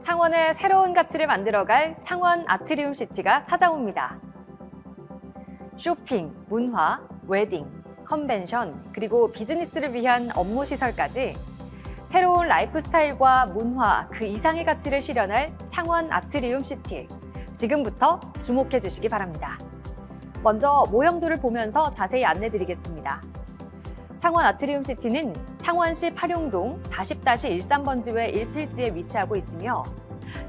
창원의 새로운 가치를 만들어갈 창원 아트리움 시티가 찾아옵니다. 쇼핑, 문화, 웨딩, 컨벤션, 그리고 비즈니스를 위한 업무 시설까지 새로운 라이프 스타일과 문화 그 이상의 가치를 실현할 창원 아트리움 시티. 지금부터 주목해 주시기 바랍니다. 먼저 모형도를 보면서 자세히 안내 드리겠습니다. 창원 아트리움 시티는 창원시 파룡동 40-13번지회 1필지에 위치하고 있으며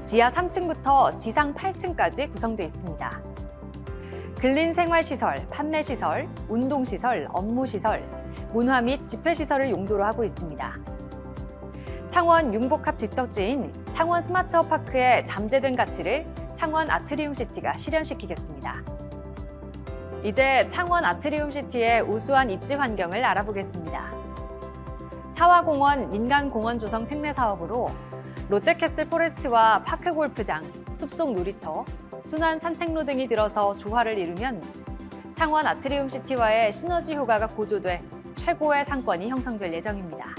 지하 3층부터 지상 8층까지 구성되어 있습니다. 근린 생활시설, 판매시설, 운동시설, 업무시설, 문화 및 집회시설을 용도로 하고 있습니다. 창원 융복합 지적지인 창원 스마트업 파크의 잠재된 가치를 창원 아트리움 시티가 실현시키겠습니다. 이제 창원 아트리움 시티의 우수한 입지 환경을 알아보겠습니다. 사화공원 민간공원 조성 특례 사업으로 롯데캐슬 포레스트와 파크 골프장, 숲속 놀이터, 순환 산책로 등이 들어서 조화를 이루면 창원 아트리움 시티와의 시너지 효과가 고조돼 최고의 상권이 형성될 예정입니다.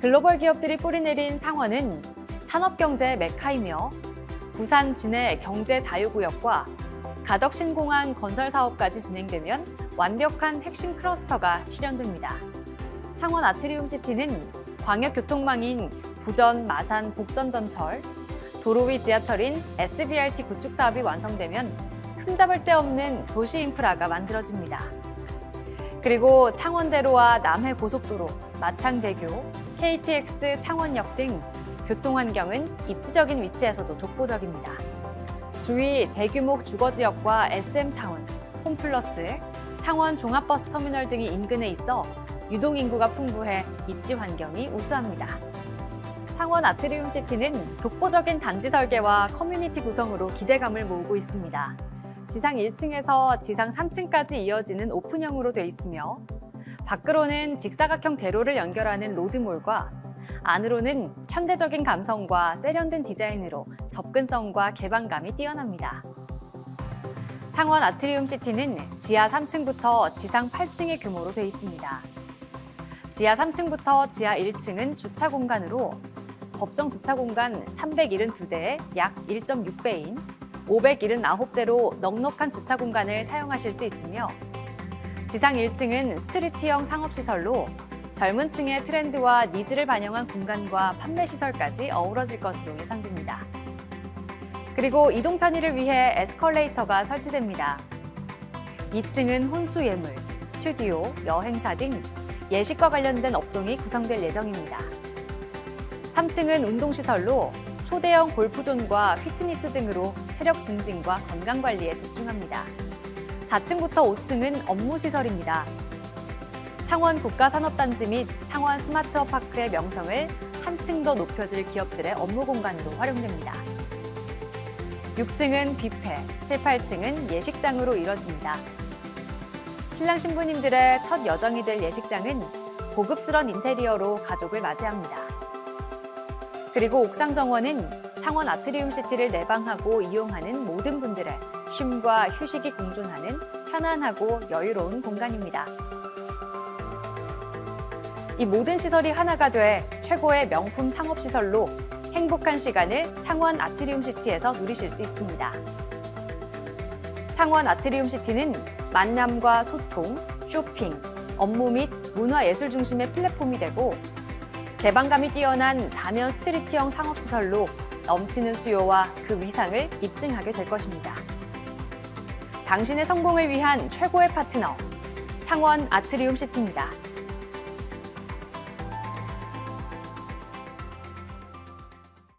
글로벌 기업들이 뿌리내린 창원은 산업경제의 메카이며 부산 진해 경제 자유구역과 가덕 신공항 건설 사업까지 진행되면 완벽한 핵심 클러스터가 실현됩니다. 창원 아트리움 시티는 광역 교통망인 부전, 마산, 복선 전철, 도로 위 지하철인 SBRT 구축 사업이 완성되면 흠잡을 데 없는 도시 인프라가 만들어집니다. 그리고 창원대로와 남해 고속도로, 마창대교, KTX 창원역 등 교통 환경은 입지적인 위치에서도 독보적입니다. 주위 대규모 주거지역과 SM타운, 홈플러스, 창원 종합버스 터미널 등이 인근에 있어 유동인구가 풍부해 입지 환경이 우수합니다. 창원 아트리움 시티는 독보적인 단지 설계와 커뮤니티 구성으로 기대감을 모으고 있습니다. 지상 1층에서 지상 3층까지 이어지는 오픈형으로 돼 있으며 밖으로는 직사각형 대로를 연결하는 로드몰과 안으로는 현대적인 감성과 세련된 디자인으로 접근성과 개방감이 뛰어납니다. 창원 아트리움 시티는 지하 3층부터 지상 8층의 규모로 되어 있습니다. 지하 3층부터 지하 1층은 주차 공간으로 법정 주차 공간 372대에 약 1.6배인 579대로 넉넉한 주차 공간을 사용하실 수 있으며 지상 1층은 스트리트형 상업시설로 젊은 층의 트렌드와 니즈를 반영한 공간과 판매 시설까지 어우러질 것으로 예상됩니다. 그리고 이동 편의를 위해 에스컬레이터가 설치됩니다. 2층은 혼수 예물, 스튜디오, 여행사 등 예식과 관련된 업종이 구성될 예정입니다. 3층은 운동시설로 초대형 골프존과 피트니스 등으로 체력 증진과 건강 관리에 집중합니다. 4층부터 5층은 업무시설입니다. 창원 국가산업단지 및 창원 스마트업 파크의 명성을 한층 더 높여줄 기업들의 업무 공간으로 활용됩니다. 6층은 뷔페, 7, 8층은 예식장으로 이뤄집니다. 신랑 신부님들의 첫 여정이 될 예식장은 고급스런 인테리어로 가족을 맞이합니다. 그리고 옥상 정원은 창원 아트리움 시티를 내방하고 이용하는 모든 분들의 쉼과 휴식이 공존하는 편안하고 여유로운 공간입니다. 이 모든 시설이 하나가 돼 최고의 명품 상업시설로 행복한 시간을 창원 아트리움 시티에서 누리실 수 있습니다. 창원 아트리움 시티는 만남과 소통, 쇼핑, 업무 및 문화예술 중심의 플랫폼이 되고 개방감이 뛰어난 사면 스트리트형 상업시설로 넘치는 수요와 그 위상을 입증하게 될 것입니다. 당신의 성공을 위한 최고의 파트너, 창원 아트리움 시티입니다.